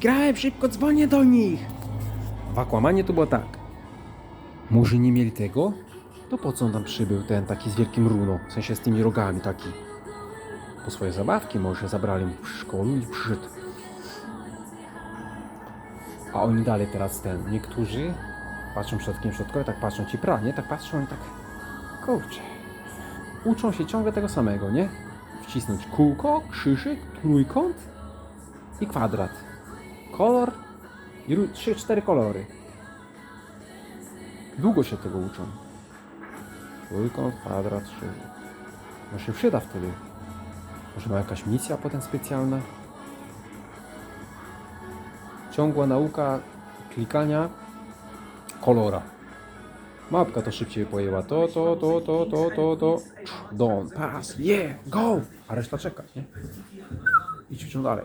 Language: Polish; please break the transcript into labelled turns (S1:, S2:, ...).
S1: Grałem szybko, dzwonię do nich. W Aquamanie to było tak. Może nie mieli tego? To po co on tam przybył, ten taki z wielkim runo, w sensie z tymi rogami taki. Po swoje zabawki może zabrali mu w szkolu i przyszedł. A oni dalej teraz ten, niektórzy patrzą przed okiem środkowe, tak patrzą ci pranie, tak patrzą i tak, kurczę, uczą się ciągle tego samego, nie? Wcisnąć kółko, krzyżyk, trójkąt i kwadrat. Kolor i ró- trzy, cztery kolory. Długo się tego uczą. Trójkąt, kwadrat, krzyżyk. Może się przyda wtedy. Może ma jakaś misja potem specjalna? Ciągła nauka klikania kolora. Mapka to szybciej pojęła. To, to, to, to, to, to, to. Don, pass, yeah, go! A reszta czeka, nie? I ćwiczą dalej.